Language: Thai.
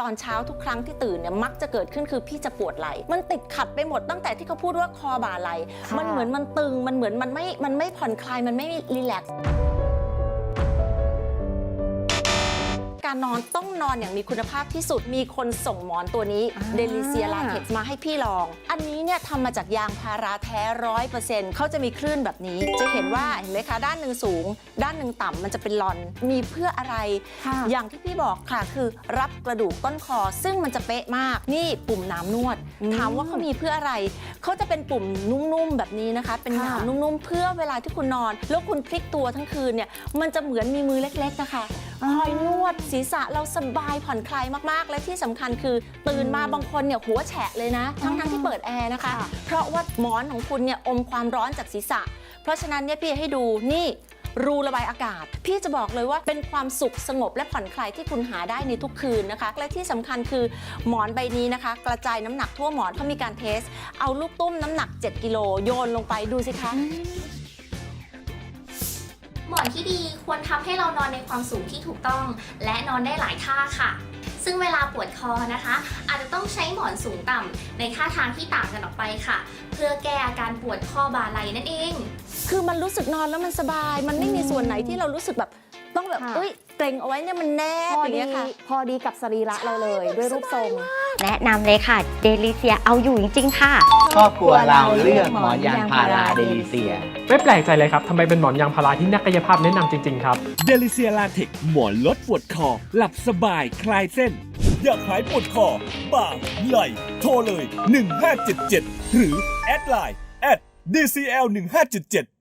ตอนเช้าทุกครั้งที่ตื่นเนี่ยมักจะเกิดขึ้นคือพี่จะปวดไหล่มันติดขัดไปหมดตั้งแต่ที่เขาพูดว่าคอบ่าไหล่ค่ะมันเหมือนมันตึงมันเหมือนมันไม่มันไม่ผ่อนคลายมันไม่รีแลกซ์ การนอนต้องนอนอย่างมีคุณภาพที่สุด มีคนส่งหมอนตัวนี้อ่าเดลิเซียลาเท็กซ์มาให้พี่ลอง อันนี้เนี่ยทำมาจากยางพาราแท้ร้อยเปอร์เซ็นต์เขาจะมีคลื่นแบบนี้ จะเห็นว่าเห็นไหมคะด้านหนึ่งสูง ด้านหนึ่งต่ำมันจะเป็นลอน มีเพื่ออะไรค่ะอย่างที่พี่บอกค่ะคือรับกระดูกต้นคอ ซึ่งมันจะเป๊ะมาก นี่ปุ่มน้ำนวดอืมถามว่าเขามีเพื่ออะไร เขาจะเป็นปุ่มนุ่มๆแบบนี้นะคะ เป็นค่ะน้ำนุ่มๆเพื่อเวลาที่คุณนอน แล้วคุณพลิกตัวทั้งคืนเนี่ย มันจะเหมือนมีมือเล็กๆนะคะคอยนวด ศีรษะเราสบายผ่อนคลายมากๆ และที่สำคัญคือ ตื่นมาบางคนเนี่ยหัวแฉะเลยนะ ทั้งๆที่เปิดแอร์นะคะค่ะเพราะว่าหมอนของคุณเนี่ยอมความร้อนจากศีรษะ เพราะฉะนั้นเนี่ยพี่ให้ดูนี่รูระบายอากาศ พี่จะบอกเลยว่าเป็นความสุขสงบและผ่อนคลายที่คุณหาได้ในทุกคืนนะคะ และที่สำคัญคือหมอนใบนี้นะคะ กระจายน้ำหนักทั่วหมอนเขามีการเทส เอาลูกตุ้มน้ำหนัก 7 กิโลโยนลงไปดูสิคะ หมอนที่ดีควรทำให้เรานอนในความสูงที่ถูกต้อง และนอนได้หลายท่าค่ะ ซึ่งเวลาปวดคอนะคะ อาจจะต้องใช้หมอนสูงต่ำในท่าทางที่ต่างกันออกไปค่ะ เพื่อแก้อาการปวดข้อบ่าไหล่นั่นเอง คือมันรู้สึกนอนแล้วมันสบาย มันไม่มีส่วนไหนที่เรารู้สึกแบบต้องแบบค่ะเอ้ยเกรงเอาไว้เนี่ยมันแนบพออย่างดีเงี้ยค่ะพอดีกับสรีระเราเลยด้วยรูปทรง แนะนำเลยค่ะ เดลิเซียเอาอยู่จริง ๆ ค่ะ ครอบครัวเราเลือกหมอนยางพาราเดลิเซีย ไม่แปลกใจเลยครับทำไมเป็นหมอนยางพาราที่นักกายภาพแนะนำจริง ๆ ครับ เดลิเซียลาเทคหมอนลดปวดคอ หลับสบายคลายเส้น อยากหายปวดคอ บ่า ไหล่ โทรเลย 1577 หรือ แอดไลน์ at DCL 1577